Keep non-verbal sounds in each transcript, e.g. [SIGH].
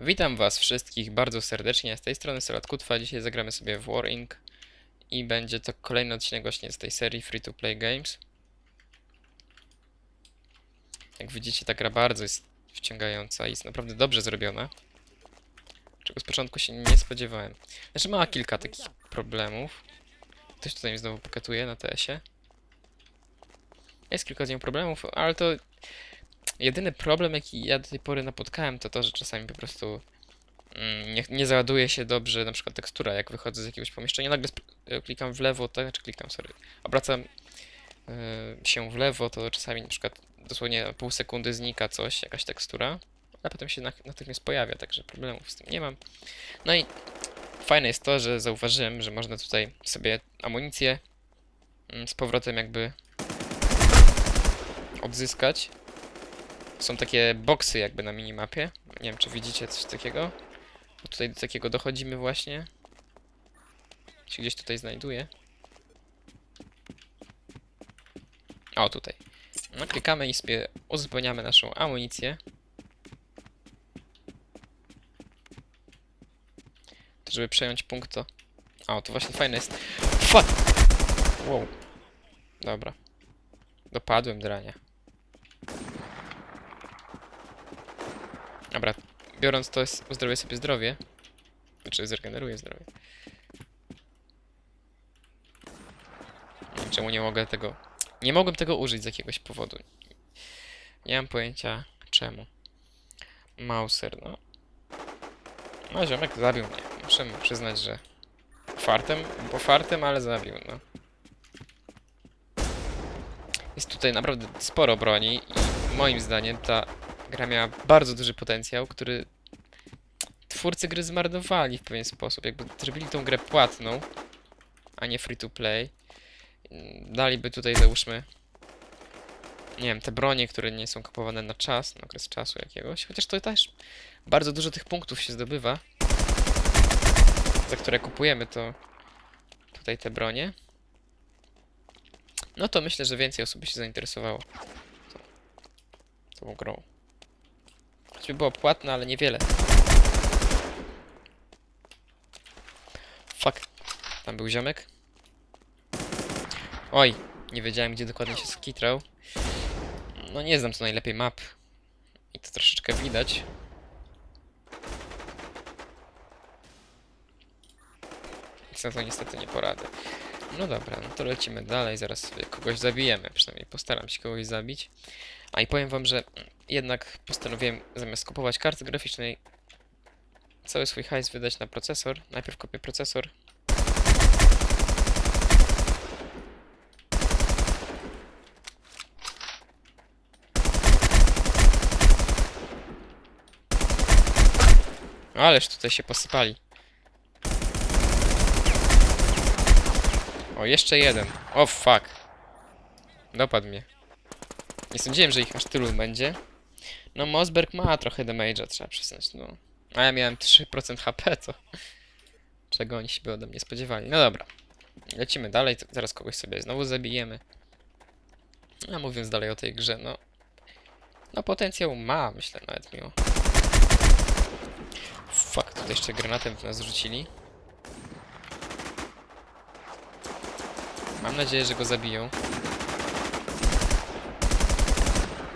Witam was wszystkich bardzo serdecznie, z tej strony Solat Kutwa. Dzisiaj zagramy sobie w War Inc. I będzie to kolejny odcinek właśnie z tej serii Free to Play Games. Jak widzicie, ta gra bardzo jest wciągająca i jest naprawdę dobrze zrobiona. Czego z początku się nie spodziewałem. Znaczy ma kilka takich problemów. Ktoś tutaj mi znowu pokatuje na TS-ie. Jest kilka z nią problemów, ale to Jedyny problem, jaki ja do tej pory napotkałem, to to, że czasami po prostu mm, nie, nie załaduje się dobrze na przykład tekstura, jak wychodzę z jakiegoś pomieszczenia, nagle e, klikam w lewo, tak, czy klikam, sorry, obracam e, się w lewo, to czasami na przykład dosłownie pół sekundy znika coś, jakaś tekstura, a potem się na- natychmiast pojawia, także problemów z tym nie mam. No i fajne jest to, że zauważyłem, że można tutaj sobie amunicję mm, z powrotem jakby odzyskać. Są takie boksy jakby na minimapie. Nie wiem, czy widzicie coś takiego. Bo tutaj do takiego dochodzimy właśnie. Się gdzieś tutaj znajduje. O, tutaj. No, klikamy i sobie uzupełniamy naszą amunicję. To żeby przejąć punkt to... O, to właśnie fajne jest. Fuck! Wow. Dobra. Dopadłem drania. Dobra, biorąc to, uzdrowię sobie zdrowie. Znaczy, zregeneruję zdrowie. Wiem, czemu nie mogę tego... Nie mogłem tego użyć z jakiegoś powodu. Nie mam pojęcia czemu. Mauser, no. No, ziomek zabił mnie. Muszę mu przyznać, że... Fartem, bo fartem, ale zabił, no. Jest tutaj naprawdę sporo broni i moim zdaniem ta gra miała bardzo duży potencjał, który twórcy gry zmarnowali w pewien sposób. Jakby zrobili tą grę płatną, a nie free to play. Daliby tutaj, załóżmy, nie wiem, te bronie, które nie są kupowane na czas, na okres czasu jakiegoś. Chociaż to też bardzo dużo tych punktów się zdobywa, za które kupujemy to tutaj te bronie. No to myślę, że więcej osób by się zainteresowało tą, tą grą. Było płatne, ale niewiele. Fuck. Tam był ziomek. Oj, nie wiedziałem gdzie dokładnie się skitrał. No nie znam co najlepiej map. I to troszeczkę widać. Więc na to niestety nie poradzę. No dobra, no to lecimy dalej, zaraz sobie kogoś zabijemy, przynajmniej postaram się kogoś zabić. A i powiem wam, że jednak postanowiłem zamiast kupować karty graficznej cały swój hajs wydać na procesor. Najpierw kupię procesor. Ależ tutaj się posypali. O, jeszcze jeden. O, fuck. Dopadł mnie. Nie sądziłem, że ich aż tylu będzie. No, Mosberg ma trochę damage'a, trzeba przyznać, no. A ja miałem 3% HP, to... Czego oni się by ode mnie spodziewali. No dobra. Lecimy dalej, zaraz kogoś sobie znowu zabijemy. A mówiąc dalej o tej grze, no... No, potencjał ma, myślę, nawet mimo... Fuck, tutaj jeszcze granatem w nas rzucili. Mam nadzieję, że go zabiją.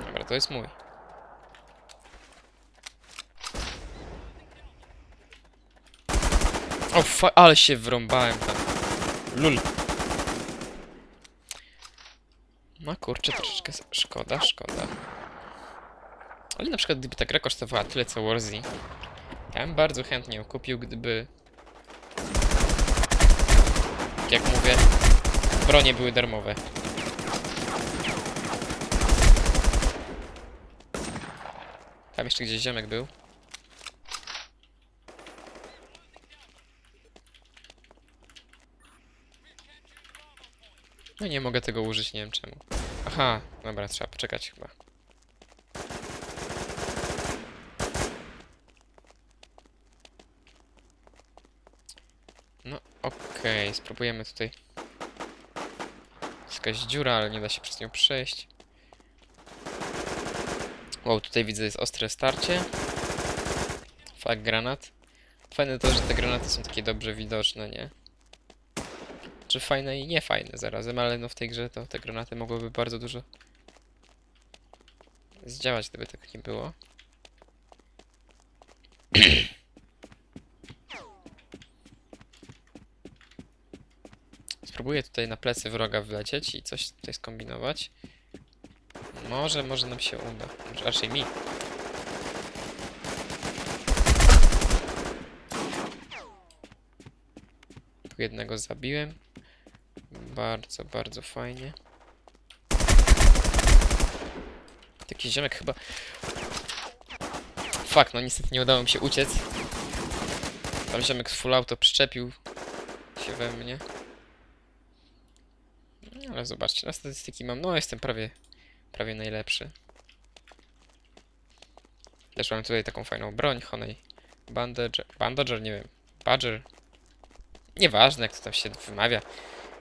Dobra, to jest mój. O, fa ale się wrąbałem tam. Lul. No kurczę, troszeczkę szkoda, szkoda. Ale na przykład gdyby ta gra kosztowała tyle co Warzy, ja bym bardzo chętnie ją kupił, gdyby... Jak mówię, bronie były darmowe. Tam jeszcze gdzieś ziomek był. No nie mogę tego użyć, nie wiem czemu. Aha, dobra, trzeba poczekać chyba. No okej, spróbujemy tutaj. Jest jakaś dziura, ale nie da się przez nią przejść. Wow, tutaj widzę jest ostre starcie. Fak, granat. Fajne to, że te granaty są takie dobrze widoczne, nie? Czy fajne i niefajne zarazem, ale no w tej grze to te granaty mogłyby bardzo dużo zdziałać, gdyby tak nie było. Spróbuję tutaj na plecy wroga wlecieć i coś tutaj skombinować. Może, może nam się uda. Może raczej mi. Jednego zabiłem. Bardzo, bardzo fajnie. Taki ziomek chyba... Fuck, no niestety nie udało mi się uciec. Tam ziomek z full auto przyczepił się we mnie. No, Ale zobaczcie, na statystyki mam, no jestem prawie, prawie najlepszy. Też mam tutaj taką fajną broń, Honey Bandager, Bandager, nie wiem, Badger. Nieważne jak to tam się wymawia.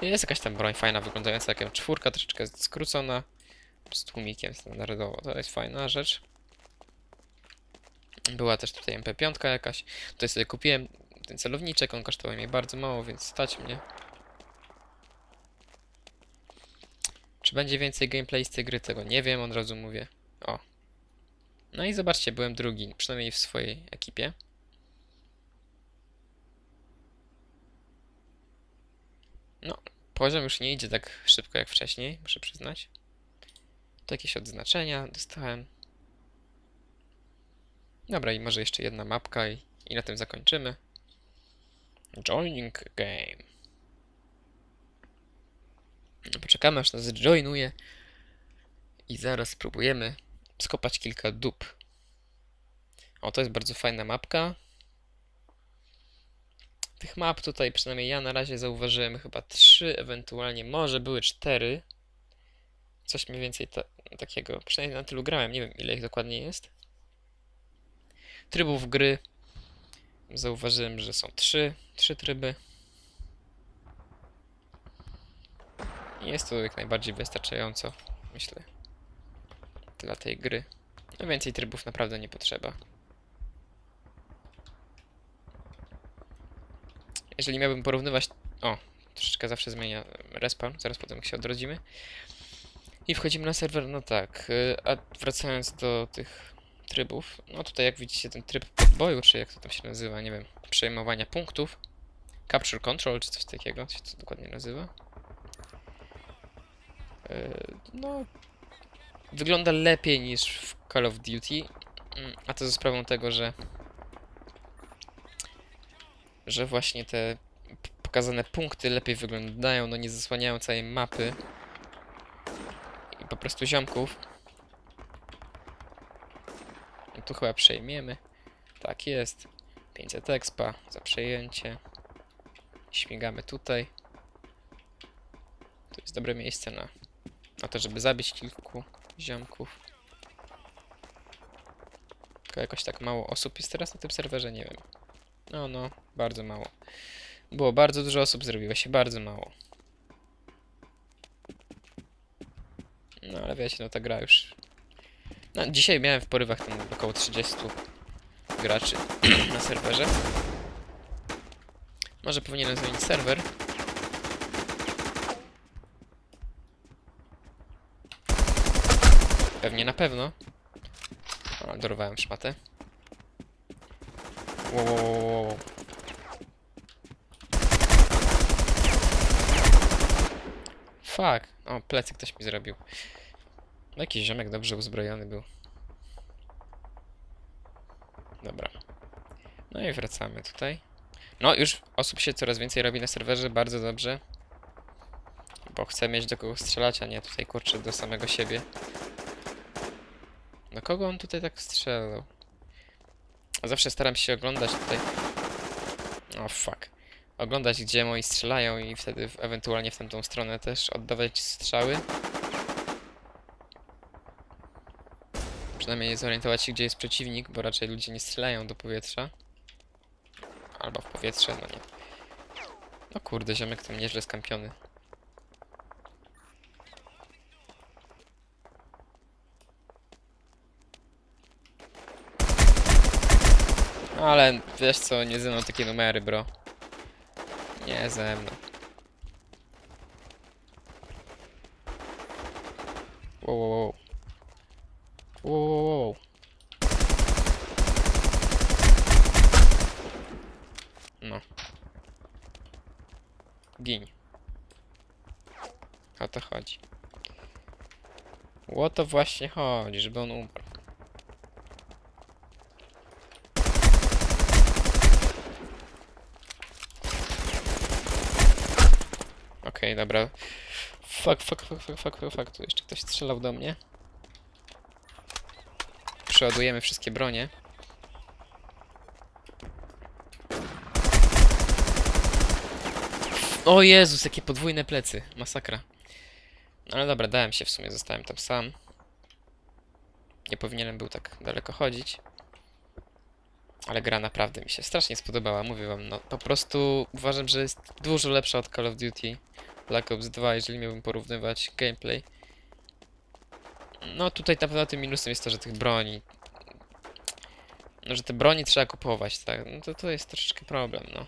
Jest jakaś tam broń fajna, wyglądająca jak czwórka, troszeczkę skrócona. Z tłumikiem standardowo, to jest fajna rzecz. Była też tutaj MP5 jakaś. Tutaj sobie kupiłem ten celowniczek, on kosztował mnie bardzo mało, więc stać mnie. Czy będzie więcej gameplay z tej gry? Tego nie wiem, od razu mówię. O. No i zobaczcie, byłem drugi, przynajmniej w swojej ekipie. No, poziom już nie idzie tak szybko jak wcześniej, muszę przyznać. Tu jakieś odznaczenia dostałem. Dobra, i może jeszcze jedna mapka i, i na tym zakończymy. Joining game. No, Poczekamy aż nas joinuje i zaraz spróbujemy skopać kilka dup. O, to jest bardzo fajna mapka. Tych map tutaj, przynajmniej ja na razie zauważyłem chyba trzy, ewentualnie może były cztery. Coś mniej więcej ta, takiego. Przynajmniej na tylu grałem, nie wiem ile ich dokładnie jest. Trybów gry zauważyłem, że są trzy, trzy tryby. Jest to jak najbardziej wystarczająco, myślę, dla tej gry. No więcej trybów naprawdę nie potrzeba. Jeżeli miałbym porównywać... O, troszeczkę zawsze zmienia respawn, zaraz potem jak się odrodzimy. I wchodzimy na serwer, no tak, y, a wracając do tych trybów, no tutaj jak widzicie ten tryb podboju, czy jak to tam się nazywa, nie wiem, przejmowania punktów, capture control, czy coś takiego, się to dokładnie nazywa. Y, No, wygląda lepiej niż w Call of Duty, mm, a to za sprawą tego, że że właśnie te pokazane punkty lepiej wyglądają, no nie zasłaniają całej mapy i po prostu ziomków. No tu chyba przejmiemy. Tak jest. 500 expa za przejęcie. Śmigamy tutaj. To jest dobre miejsce na, na to, żeby zabić kilku ziomków. Tylko jakoś tak mało osób jest teraz na tym serwerze, nie wiem. No, no, bardzo mało. Było bardzo dużo osób, zrobiło się bardzo mało. No, ale wiecie, no ta gra już... No, dzisiaj miałem w porywach tam około 30 graczy [CLEARS THROAT] na serwerze. Może powinienem zmienić serwer. Pewnie na pewno. O, dorwałem szmatę. Wow, wow, wow, wow, Fuck. O, plecy ktoś mi zrobił. No, Jakiś ziomek dobrze uzbrojony był. Dobra. No i wracamy tutaj. No, już osób się coraz więcej robi na serwerze, bardzo dobrze. Bo chcę mieć do kogo strzelać, a nie tutaj kurczę do samego siebie. Do kogo on tutaj tak strzelał? Zawsze staram się oglądać tutaj. O fuck. Oglądać gdzie moi strzelają i wtedy ewentualnie w tamtą stronę też oddawać strzały. Przynajmniej zorientować się gdzie jest przeciwnik, bo raczej ludzie nie strzelają do powietrza. Albo w powietrze, no nie. No kurde, ziomek tam nieźle skampiony. Ale wiesz co, nie ze mną takie numery, bro. Nie ze mną. Wow, wow, wow. Wow, wow, wow. No. Gin. O to chodzi. O to właśnie chodzi, żeby on umarł. Okej, dobra. Fuck, fuck, fuck, fuck, fuck, fuck, fuck. Tu jeszcze ktoś strzelał do mnie. Przeładujemy wszystkie bronie. O Jezus, jakie podwójne plecy. Masakra. No Ale dobra, dałem się w sumie, zostałem tam sam. Nie powinienem był tak daleko chodzić. Ale gra naprawdę mi się strasznie spodobała, mówię wam, no po prostu uważam, że jest dużo lepsza od Call of Duty Black Ops 2, jeżeli miałbym porównywać gameplay. No tutaj na pewno tym minusem jest to, że tych broni... No, że te broni trzeba kupować, tak? No to to jest troszeczkę problem, no.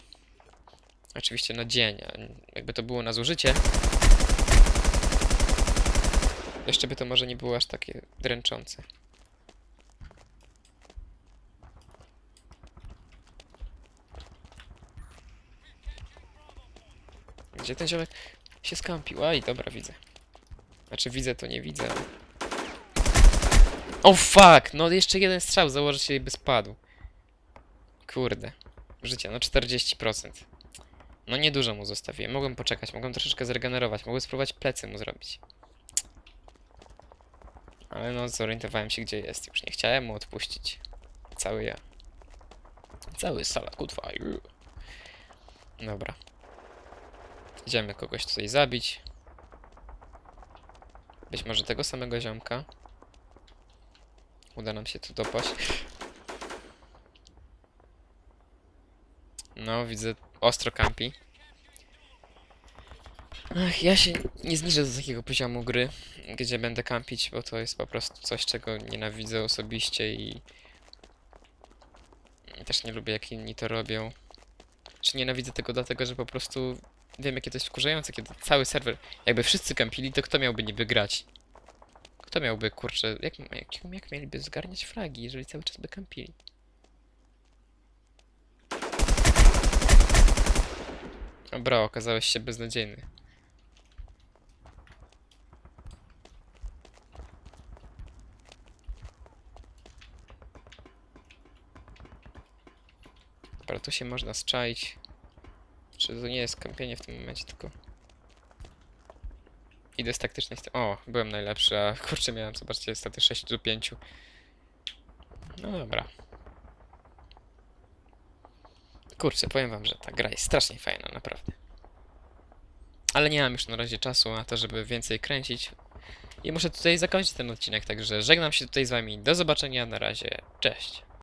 Oczywiście na dzień, a jakby to było na zużycie, jeszcze by to może nie było aż takie dręczące. Gdzie ten ziomek się skampił? Aj, dobra, widzę. Znaczy widzę, to nie widzę. O fuck! No jeszcze jeden strzał, założę się i by spadł. Kurde. Życie, no 40%. No niedużo mu zostawiłem. Mogłem poczekać, mogłem troszeczkę zregenerować, mogłem spróbować plecy mu zrobić. Ale no, zorientowałem się, gdzie jest. Już nie chciałem mu odpuścić. Cały ja. Cały sala fire. Dobra. Idziemy kogoś tutaj zabić. Być może tego samego ziomka. Uda nam się tu dopaść. No, widzę ostro kampi. Ach, ja się nie zniżę do takiego poziomu gry, gdzie będę kampić, bo to jest po prostu coś, czego nienawidzę osobiście i i też nie lubię, jak inni to robią. Czy nienawidzę tego dlatego, że po prostu wiem, jakie to jest wkurzające, kiedy cały serwer, jakby wszyscy kampili, to kto miałby niby grać? Kto miałby, kurczę, jak, jak, jak mieliby zgarniać flagi, jeżeli cały czas by kampili? Dobra, okazałeś się beznadziejny. Dobra, tu się można zczaić. Czy to nie jest kampienie w tym momencie, tylko... Idę z taktycznej strony. O, byłem najlepszy, a [LAUGHS] kurczę miałem, zobaczcie, staty 6 do 5. No dobra. Kurczę, powiem wam, że ta gra jest strasznie fajna, naprawdę. Ale nie mam już na razie czasu na to, żeby więcej kręcić. I muszę tutaj zakończyć ten odcinek, także żegnam się tutaj z wami. Do zobaczenia, na razie, cześć.